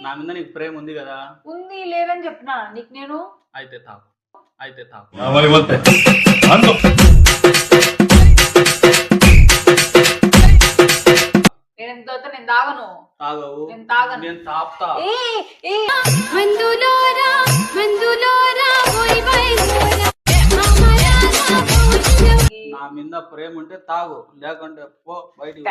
నా మీద నీకు ప్రేమ ఉంది కదా? ఉంది లేదని చెప్పినా. నీకు నేను అయితే తాగు అయితే తాగు నేను ఎంత అవుతా నేను తాగను. తాగవు. నేను తాగను. నేను తాపుతా. నా మీద ప్రేమ ఉంటే తాగు. లేకుంటే పో బయటికి.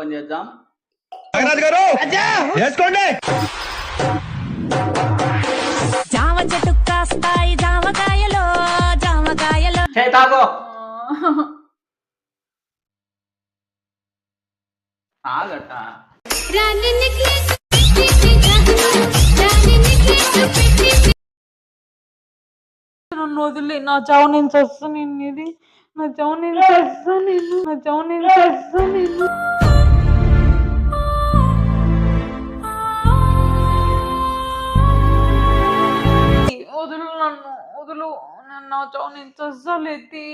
ఓపెన్ చేద్దాం. జామ చెట్టు కాస్తాయి జామకాయలో జామకాయలో. చేయి తాగు! తాగట. రాని నెక్లెస్ రాని నెక్లెస్ నన్ను వదిలే నా చావు నేను చస్తా నేను ఇది నా చావు నేను చస్తా నేను నా చావు నేను చస్తా నేను నేను నా చావు నేను చస్తా లేతి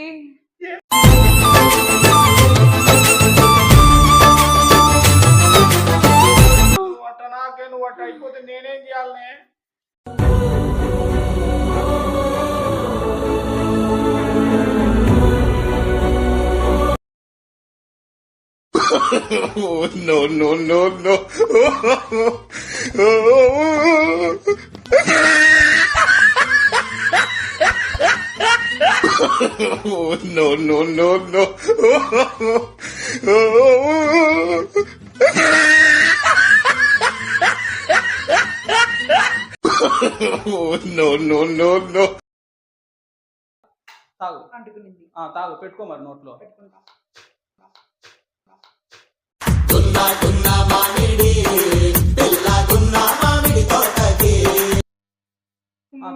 నాకే నువ్వు అట్ట అయిపోతే నేనేం చేయాలనే no, no, no, no. no, no, no, no. no, no, no, no. తాగు. తాగు. పెట్టుకో మరి నోట్లో.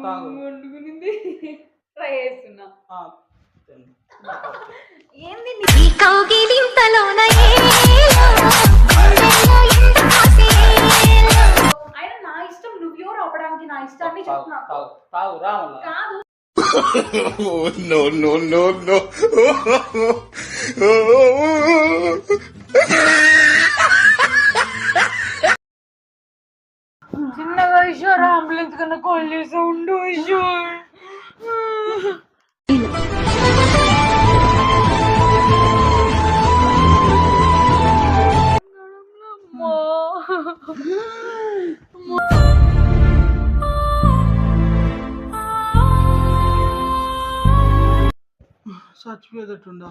తాగు. ట్రై చేస్తున్నా. ఏంది ఈ కౌగిలింతలోన ఏలో గుండెల్లో ఎంత ఆశేలో ఆయన నా ఇష్టం నువ్వెవరు ఆపడానికి నా ఇష్టాన్ని తాగు చెప్పు నాకు. తాగు తాగు రా మళ్ళా కాదు. No, no, no, no. చిన్నగా ఈశ్వర్ అంబులెన్స్ కన్నా కాల్ చేసా ఉండు ఈశ్వర్ చచ్చిపోయేటట్టుండా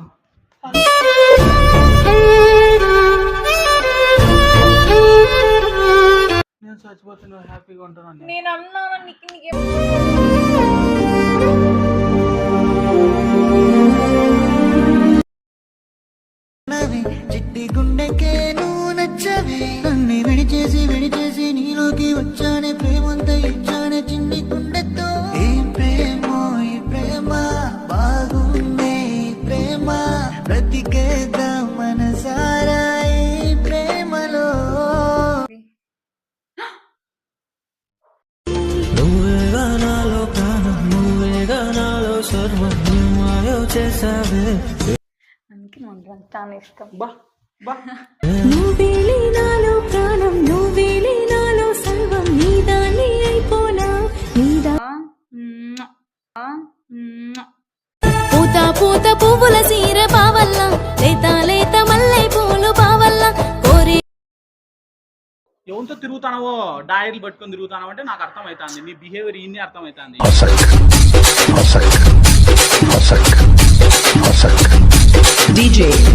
నేను చచ్చిపోతే నువ్వు హ్యాపీగా ఉంటాను నేను అన్నాను నీకు నీకు? నవ్వి చిట్టి గుండెకే నువ్వు నచ్చవి. వచ్చానే ప్రేమంతా ఇచ్చానే చిన్ని గుండెతో. ఏం ప్రేమో ఈ ప్రేమ బాగుందే ప్రేమ. బ్రతికేద్దాం మనసారా ఈ ప్రేమలో. నువ్వేగా నాలో ప్రాణం నువ్వేగా నాలో సర్వం మాయో చేసావే అందుకే నాకు చాలా ఇష్టం. బా బా. నువ్వేలే నాలో ప్రాణం నువ్వేలే పూత పూత పువ్వుల సీర పావల్ల లేత లేత మల్లె పూలు పావల్ల కోరి ఎవరితో తిరుగుతానవో? డైరీలు పట్టుకొని తిరుగుతానో అంటే నాకు అర్థమవుతుంది నీ బిహేవియర్ ఇన్ని అర్థమవుతుంది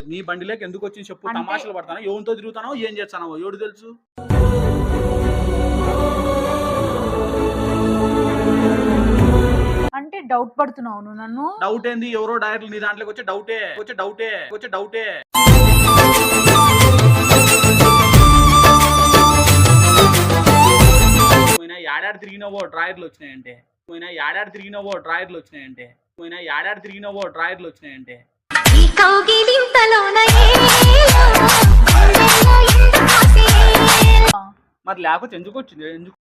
నీ బండిలోకి ఎందుకు వచ్చి చెప్పు. తమాషలు పడతాను? ఎవరితో తిరుగుతానో? ఏం చేస్తానో ఎవడు తెలుసు? డౌట్ పడుతున్నావు నువ్వు నన్ను? డౌట్ ఏంది? ఎవరో డైరెక్ట్ నీ దాంట్లోకి వచ్చే డౌటే వచ్చే డౌటే వచ్చే డౌటే పోయినా ఏడాది తిరిగినవో డ్రాయర్లు వచ్చినాయంటే? పోయినా ఏడాది తిరిగినవో డ్రాయర్లు వచ్చినాయంటే? పోయినా ఏడాది తిరిగినవో డ్రాయర్లు వచ్చినాయంటే? మరి లేకపోతే ఎందుకు వచ్చింది? ఎందుకు